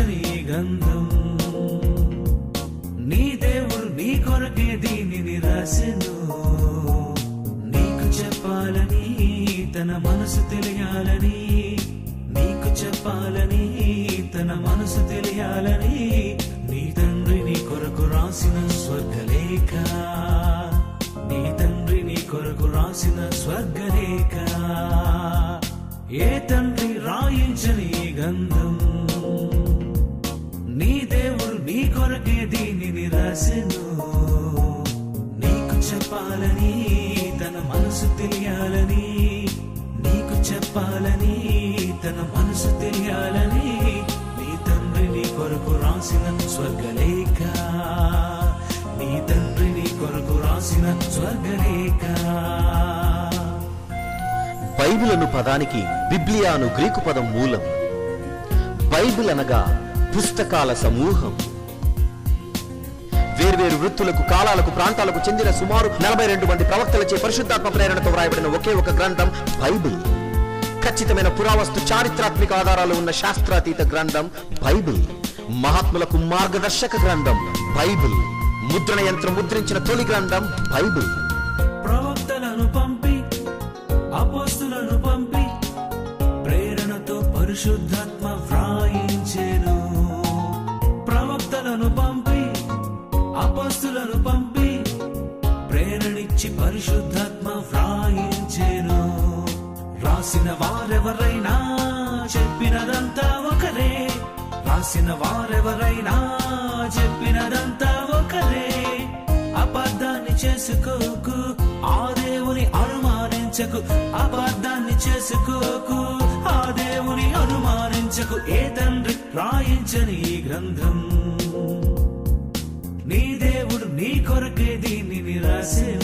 ఏ గంధం. నీ దేవుడు నీ కొరకే దీనిని రాసెను. నీకు చెప్పాలని తన మనసు తెలియాలని నీకు చెప్పాలని తన మనసు తెలియాలని నీ తండ్రి నీ కొరకు రాసిన స్వర్గలేఖ. నీ తండ్రి నీ కొరకు రాసిన స్వర్గలేఖ. ఏ తండ్రి రాసెను? నీకు చెప్పాలని తన మనసు తెలియాలని నీకు చెప్పాలని తన మనసు తెలియాలని నీ తండ్రి నీ కొరకు రాసిన స్వర్గలేఖ. నీ తండ్రి నీ కొరకు రాసిన స్వర్గలేఖ. బైబిల్ అను పదానికి బిబ్లియాను గ్రీకు పదం మూలం. బైబిల్ అనగా పుస్తకాల సమూహం. వేర్వేరు వృత్తులకు కాలాలకు ప్రాంతాలకు చెందిన సుమారు నలభై రెండు మంది ప్రవక్తలచే పరిశుద్ధాత్మ ప్రేరణతో వ్రాయబడిన ఒకే ఒక గ్రంథం బైబిల్. ఖచ్చితమైన పురావస్తు చారిత్రాత్మిక ఆధారాలు ఉన్న శాస్త్రాతీత గ్రంథం బైబిల్. మహాత్ములకు మార్గదర్శక గ్రంథం బైబిల్. ముద్రణ యంత్రం ముద్రించిన తొలి గ్రంథం బైబిల్. ప్రవక్తలను పంపి అపోస్తులను పంపి ప్రేరణతో పరిశుద్ధాత్మ పరిశుద్ధాత్మ వ్రాయించేను. రాసిన వారెవరైనా చెప్పినదంతా ఒకరే. రాసిన వారెవరైనా చెప్పినదంతా ఒకరే. అబద్ధాన్ని చేసుకోకు ఆ దేవుని అనుమానించకు. అబద్ధాన్ని చేసుకోకు ఆ దేవుని అనుమానించకు. ఏ తండ్రి రాయించని ఈ గ్రంథం? నీ దేవుడు నీ కొరకే దీనిని రాసెను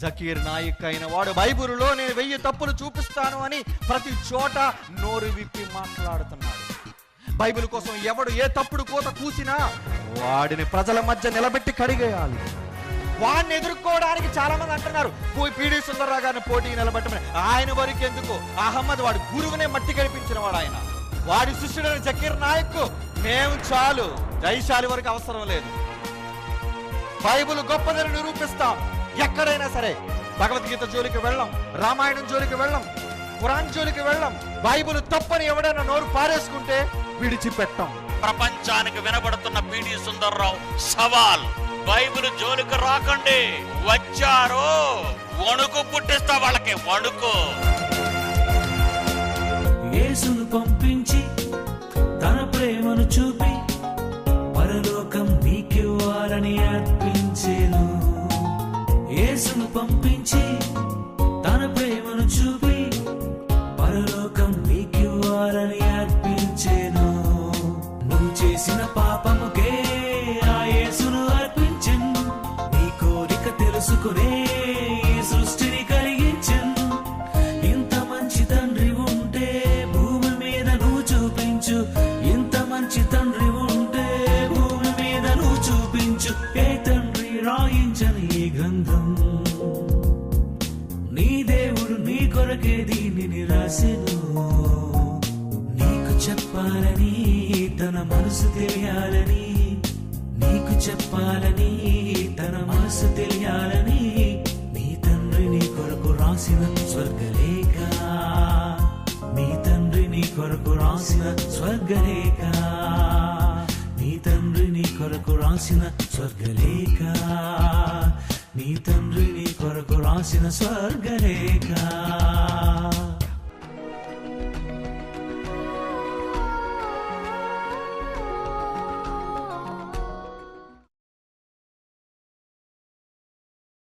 జకీర్ నాయక్ అయిన వాడు బైబుల్లో నేను వెయ్యి తప్పులు చూపిస్తాను అని ప్రతి చోట నోరు విప్పి మాట్లాడుతున్నాడు. బైబిల్ కోసం ఎవడు ఏ తప్పుడు కోత కూసినా వాడిని ప్రజల మధ్య నిలబెట్టి కడిగేయాలి. వాడిని ఎదుర్కోవడానికి చాలా మంది అంటున్నారు పీడి సుందరరావు గారిని పోటీ నిలబెట్టమని. ఆయన వరకు ఎందుకు? అహ్మద్ వాడు గురువునే మట్టి గడిపించిన వాడు ఆయన. వాడి శిష్యుడైన జకీర్ నాయక్ మేము చాలు. జైశాలి వరకు అవసరం లేదు. బైబుల్ గొప్పదని నిరూపిస్తాం. ఎక్కడైనా సరే భగవద్గీత జోలికి వెళ్ళం రామాయణం జోలికి వెళ్ళం ఖురాన్ జోలికి వెళ్ళం బైబిల్ తప్పని ఎవడైనా నోరు పారేసుకుంటే విడిచిపెట్టాం. ప్రపంచానికి వినబడుతున్న పిడి సుందర్రావు సవాల్ బైబిల్ జోలికి రాకండి వచ్చారు వణుకు పుట్టిస్తా వాళ్ళకి వణుకు. యేసును పంపించి తన ప్రేమను చూపి పంపించి తన ప్రేమను చూపి పరలోకం నీకివ్వాలని అర్పించేను. నువ్వు చేసిన పాపముకే నీ దీనిని రాసెను. నీకు చెప్పాలని తన మనసు తెలియాలని నీకు చెప్పాలని తన మనసు తెలియాలని నీ తండ్రి నీ కొరకు రాసిన స్వర్గలేఖ. నీ తండ్రి నీ కొరకు రాసిన స్వర్గలేఖ. నీ తండ్రి నీ కొరకు రాసిన స్వర్గలేఖ. నీ తండ్రి నీ కొరకు రాసిన స్వర్గరేఖ.